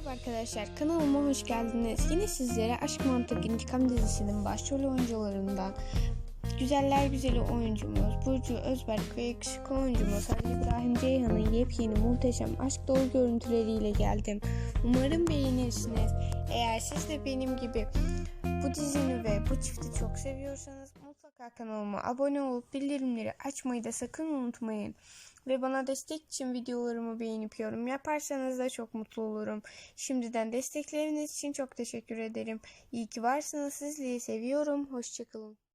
Merhaba arkadaşlar kanalıma hoş geldiniz. Yine sizlere Aşk Mantık İntikam dizisinin başrol oyuncularından Güzeller Güzeli oyuncumuz Burcu Özberk ve yakışıklı oyuncumuz Ali İbrahim Ceyhan'ın yepyeni muhteşem aşk dolu görüntüleriyle geldim. Umarım beğenirsiniz. Eğer siz de benim gibi bu dizini ve bu çifti çok seviyorsanız mutlaka kanalıma abone olup bildirimleri açmayı da sakın unutmayın. Ve bana destek için videolarımı beğenip yorum yaparsanız da çok mutlu olurum. Şimdiden destekleriniz için çok teşekkür ederim. İyi ki varsınız. Sizleri seviyorum. Hoşçakalın.